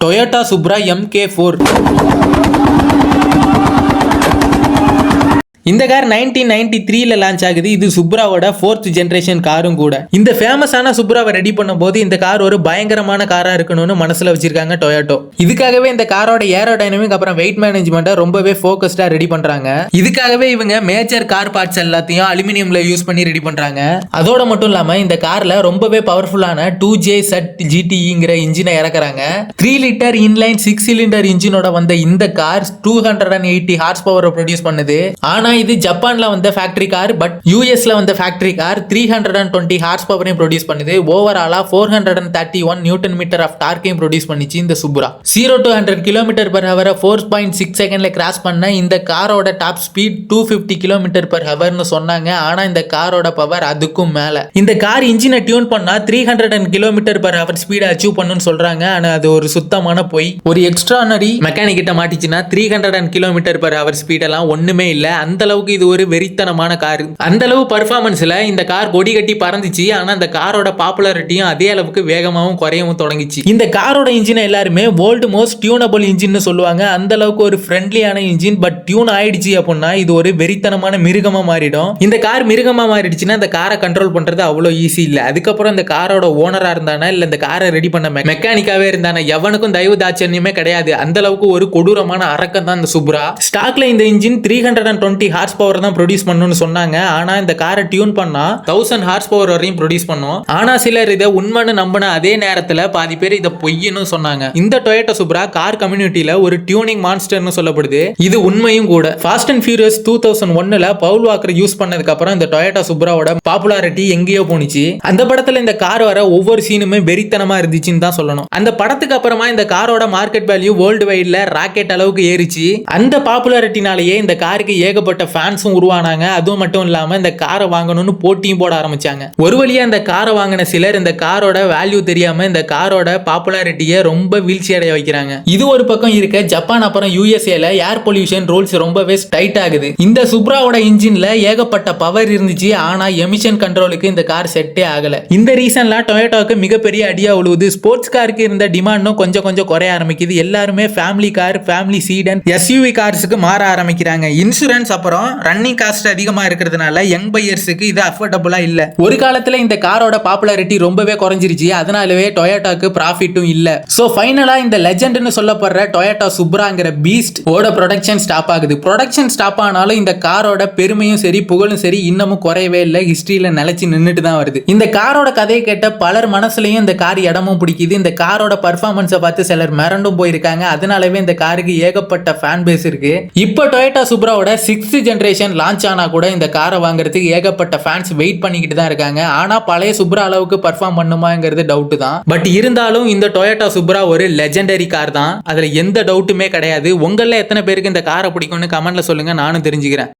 Toyota Supra MK four இந்த car nineteen ninety த்ரீல launch ஆகுது. இது சுப்ராவோட ஃபோர்த் ஜென்ரேஷன் காரும் கூட. இந்த ஃபேமஸான சுப்ராவை ரெடி பண்ணும்போது இந்த கார் ஒரு பயங்கரமான காரா இருக்கணும்னு மனசுல வச்சிருக்காங்க டொயோட்டோ இதுக்காகவே இந்த காரோட ஏரோடைனமிக் அப்புறம் வெயிட் மேனேஜ்மெண்ட்டை ரொம்பவே ஃபோக்கஸ்டா ரெடி பண்றாங்க. இதுக்காகவே இவங்க மேஜர் கார் பார்ட்ஸ் எல்லாத்தையும் அலுமினியம்ல யூஸ் பண்ணி ரெடி பண்றாங்க. அதோட மட்டும் இல்லாம இந்த கார்ல ரொம்பவே பவர்ஃபுல்லான டூ ஜே சட் ஜிடிங்கிற இன்ஜினை இறக்குறாங்க. Three litre inline six cylinder இன்ஜினோட வந்த இந்த car two hundred and eighty horse பவரை ப்ரொடியூஸ் பண்ணுது. ஆனா இது ஜப்பானில் வந்த ஃபேக்ட்ரி கார் பட் யூஎஸ்ல வந்த factory car three hundred and twenty horse பவரையும் produce பண்ணுது ஓவராலாக four hundred and thirty one newton metre of டார்க்கையும் produce பண்ணிச்சு இந்த Supra zero to hundred kilometre per ஹவரை four point six செகண்ட்ல கிராஸ் பண்ண இந்த காரோட top speed two fifty kilometre per ஹவர்னு சொன்னாங்க. ஆனா இந்த காரோட பவர் அதுக்கும் மேல. இந்த கார் இன்ஜினை டியூன் பண்ணா three hundred and kilometre per hour ஸ்பீடை அச்சீவ் பண்ணுன்னு சொல்றாங்க. ஆனா அது ஒரு சுத்தமான பொய். ஒரு எக்ஸ்ட்ரானரி மெக்கானிக் கிட்ட மாட்டிச்சுன்னா three hundred and kilometre per hour ஸ்பீடெல்லாம் ஒன்றுமே இல்லை. அந்த அளவுக்கு இது ஒரு வெறித்தனமான கார். அந்த அளவு பர்ஃபார்மன்ஸ்ல இந்த கார் கொடி கட்டி பறந்துச்சு. ஆனா அந்த காரோட பாப்புலாரிட்டியும் அதே அளவுக்கு வேகமாகவும் குறையவும் தொடங்கிச்சு. இந்த காரோட இன்ஜினை எல்லாருமே வேர்ல்டு மோஸ்ட் டியூனபிள் இன்ஜின்னு சொல்லுவாங்க. அந்த அளவுக்கு ஒரு ஃப்ரெண்ட்லியான இன்ஜின் பட் டியூன் ஆயிடுச்சு அப்படின்னா இது ஒரு வெறித்தனமான மிருகமா மாறிடும். இந்த கார் மிருகமா மாறிடுச்சுன்னா இந்த காரை கண்ட்ரோல் பண்றது அவ்வளோ ஈஸி இல்ல. அதுக்கப்புறம் இந்த காரோட ஓனரா இருந்தானா இல்ல இந்த காரை ரெடி பண்ண மெக்கானிக்காவே இருந்தானா எவனுக்கும் தயவு தாட்சண்யமே கிடையாது. அந்த அளவுக்கு ஒரு கொடூரமான அரக்கம் தான் இந்த சுப்ரா ஸ்டாக்ல இந்த engine three hundred and twenty horse power தான் ப்ரொடியூஸ் பண்ணணும்னு சொன்னாங்க. ஆனா இந்த காரை டியூன் பண்ணா தௌசண்ட் ஹார்ஸ் பவர் வரையும் ப்ரொடியூஸ் பண்ணும். ஆனா சிலர் இதை உண்மைன்னு நம்பின அதே நேரத்துல பாதி பேர் இதை பொய்ன்னு சொன்னாங்க. இந்த டொயேட்டோ சுப்ரா கார் கம்யூனிட்டியில ஒரு டியூனிங் மான்ஸ்டர்னு சொல்லப்படுது. இது உண்மையும் கூட. Fast and Furious two thousand ஒன்னுல பவுல் வாக்கர் யூஸ் பண்ணதுக்கு அப்புறம் இந்த டொயோட்டா சுப்ராவோட பாப்புலாரிட்டி எங்கேயோ போனிச்சு அந்த படத்துல இந்த கார் வர ஒவ்வொரு சீனுமே வெறித்தனமா இருந்துச்சுன்னு தான் சொல்லணும். அந்த படத்துக்கு அப்புறமா இந்த காரோட மார்க்கெட் வேல்யூ வேர்ல்டு வைட்ல ராக்கெட் அளவுக்கு ஏறிச்சு. அந்த பாப்புலாரிட்டினாலேயே இந்த காருக்கு ஏகப்பட்ட ஃபேன்ஸும் உருவானாங்க. அதுவும் மட்டும் இல்லாம இந்த காரை வாங்கணும்னு போட்டியும் போட ஆரம்பிச்சாங்க. ஒரு வழியா இந்த காரை வாங்கின சிலர் இந்த காரோட வேல்யூ தெரியாமல் இந்த காரோட பாப்புலாரிட்டியை ரொம்ப வீழ்ச்சி அடைய வைக்கிறாங்க. இது ஒரு பக்கம் இருக்க ஜப்பான் அப்புறம் யூஎஸ்ஏல ஏர் பொல்யூஷன் ரூல்ஸ் ரொம்பவே டைட் ஆகுது. இந்த சுப்ராவோட இன்ஜின்ல ஏகப்பட்ட பவர் இருந்துச்சு ஆனா எமிஷன் கண்ட்ரோலுக்கு இந்த கார் செட்டே ஆகல. இந்த ரீசன்லாம் டொயோட்டோக்கு மிகப்பெரிய அடியாக உழுவுது. ஸ்போர்ட்ஸ் காருக்கு இருந்த டிமாண்டும் கொஞ்சம் கொஞ்சம் குறைய ஆரம்பிக்குது. எல்லாருமே family car family sedan SUV கார்ஸுக்கு மாற ஆரம்பிக்கிறாங்க. இன்சூரன்ஸ் அப்புறம் ரன்னிங் காஸ்ட் அதிகமாக இருக்கிறதுனால யங் பையர்ஸுக்கு இது அஃபோர்டபுளாக இல்லை. ஒரு காலத்தில் இந்த காரோட பாப்புலாரிட்டி ரொம்பவே குறைஞ்சிருச்சு. அதனாலவே டொயோட்டாக்கு ப்ராஃபிட்டும் இல்லை. ஸோ ஃபைனலாக இந்த லெஜெண்ட்னு சொல்லப்படுற டொயோட்டா சுப்ராங்கிற பீஸ்ட் ஓட ப்ரொடக்ஷன் ஸ்டாப் ஆகுது. ப்ரொடக்ஷன் ஸ்டாப் ஆனாலும் இந்த காரோட பெருமையும் சரி புகழும் சரி இன்னமும் குறையவே இல்லை. ஹிஸ்ட்ரியில் நிலச்சி நின்றுட்டு தான் வருது. இந்த காரோட கதையை கேட்ட பலர் மனசுலையும் இந்த கார் இடமும் பிடிக்குது. இந்த காரோட பர்ஃபார்மன்ஸை பார்த்து சிலர் மிரண்டும் போயிருக்காங்க. அதனாலவே இந்த காருக்கு ஏகப்பட்ட ஃபேன் பேஸ் இருக்கு. இப்போ டொயோட்டா சுப்ராவோட நெக்ஸ்ட் ஜென்ரேஷன் லான்ச் ஆனா கூட இந்த காரை வாங்குறதுக்கு ஏகப்பட்ட ஃபேன்ஸ் வெயிட் பண்ணிக்கிட்டு தான் இருக்காங்க. ஆனால் பழைய சுப்ரா அளவுக்கு பர்ஃபார்ம் பண்ணுமாங்கிறது டவுட்டு தான். பட் இருந்தாலும் இந்த டொயோட்டா சுப்ரா ஒரு லெஜெண்டரி கார் தான். அதுல எந்த டவுட்டுமே கிடையாது. உங்களில் எத்தனை பேருக்கு இந்த காரை பிடிக்கும்னு கமெண்ட்ல சொல்லுங்க. நானும் தெரிஞ்சுக்கிறேன்.